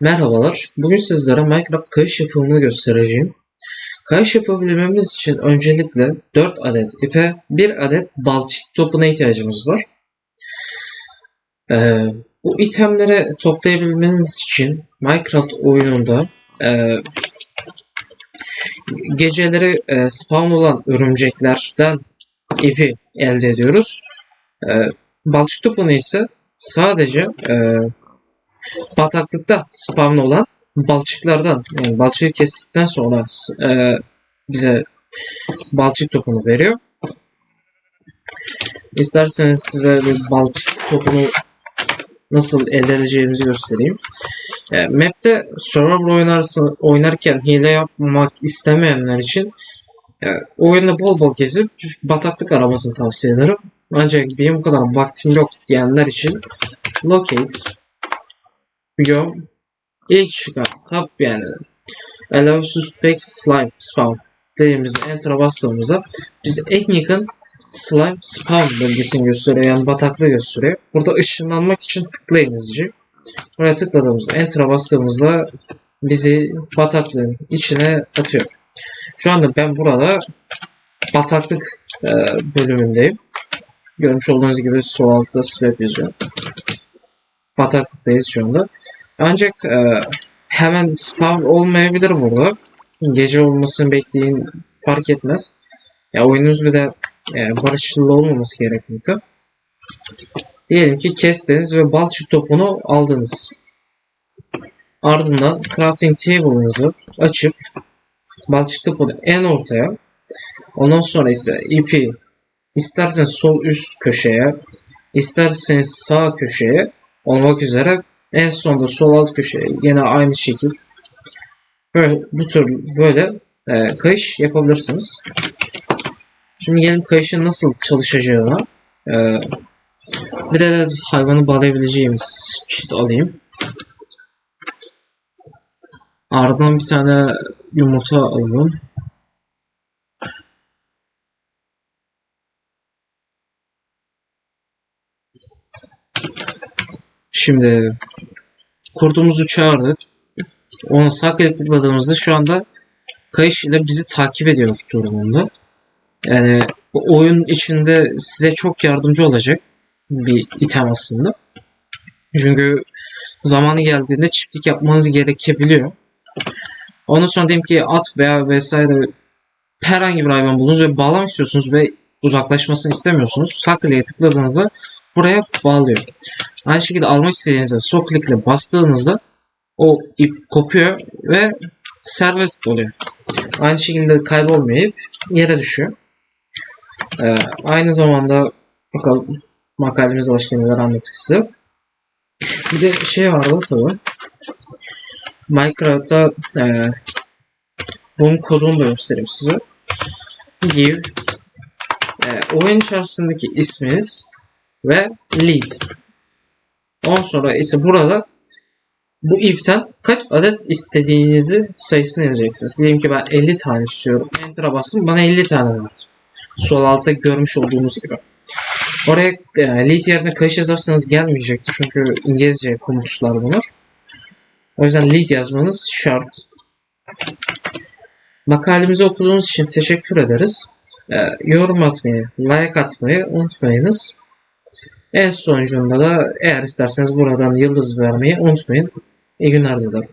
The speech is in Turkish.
Merhabalar. Bugün sizlere Minecraft kayış yapımını göstereceğim. Kayış yapabilmemiz için öncelikle 4 adet ipe, 1 adet balçık topuna ihtiyacımız var. Ee, bu itemleri toplayabilmeniz için Minecraft oyununda e, geceleri e, spawn olan örümceklerden ipi elde ediyoruz. E, balçık topunu ise sadece e, bataklıkta spawn olan balçıklardan yani balçığı kestikten sonra e, bize balçık topunu veriyor. İsterseniz size bir balçık topunu nasıl elde edeceğimizi göstereyim. E, map'te Survivor oynarsın, oynarken hile yapmak istemeyenler için e, oyunda bol bol gezip bataklık aramasını tavsiye ederim. Ancak benim kadar vaktim yok diyenler için locate Biom ilk çıkan tab yani allow suspect slime spawn dediğimizde enter'a bastığımızda bize en yakın slime spawn bölgesini gösteriyor yani bataklığı gösteriyor. Burada ışınlanmak için tıklayın hızlıca. Buraya tıkladığımızda enter'a bastığımızda bizi bataklığın içine atıyor. Şu anda ben burada bataklık bölümündeyim. Görmüş olduğunuz gibi sol altta swap yazıyor bataklıktayız şu anda. Ancak e, hemen spawn olmayabilir burada. Gece olmasını bekleyin fark etmez. Ya oyununuz bir de e, barışçıl olmaması gerekmekte. Diyelim ki kestiniz ve balçık topunu aldınız. Ardından crafting table'ınızı açıp balçık topunu en ortaya ondan sonra ise ipi isterseniz sol üst köşeye isterseniz sağ köşeye olmak üzere en sonunda sol alt köşeye yine aynı şekil böyle bu tür böyle e, kayış yapabilirsiniz. Şimdi gelin kayışın nasıl çalışacağına e, bir de hayvanı bağlayabileceğimiz çit alayım. Ardından bir tane yumurta alalım. Şimdi kurdumuzu çağırdık. Onu sağ tıkladığımızda şu anda kayış ile bizi takip ediyor durumunda. Yani bu oyun içinde size çok yardımcı olacak bir item aslında. Çünkü zamanı geldiğinde çiftlik yapmanız gerekebiliyor. Ondan sonra diyelim ki at veya vesaire herhangi bir hayvan buldunuz ve bağlamak istiyorsunuz ve uzaklaşmasını istemiyorsunuz. Sağ tıkladığınızda buraya bağlıyor. Aynı şekilde almak istediğinizde sol klikle bastığınızda o ip kopuyor ve serbest oluyor. Aynı şekilde kaybolmayıp yere düşüyor. Ee, aynı zamanda bakalım makalemizde başka neler anlattık size. Bir de şey vardı tabi. Minecraft'ta e, bunun kodunu da göstereyim size. Give e, oyun içerisindeki isminiz ve lead. Ondan sonra ise burada bu if'ten kaç adet istediğinizi sayısını yazacaksınız. Diyelim ki ben 50 tane istiyorum. Enter'a bastım bana 50 tane verdi. Sol altta görmüş olduğunuz gibi. Oraya e, lead yerine kayış yazarsanız gelmeyecektir. Çünkü İngilizce komutlar bunlar. O yüzden lead yazmanız şart. Makalemizi okuduğunuz için teşekkür ederiz. E, yorum atmayı, like atmayı unutmayınız. En sonucunda da eğer isterseniz buradan yıldız vermeyi unutmayın. İyi günler dilerim.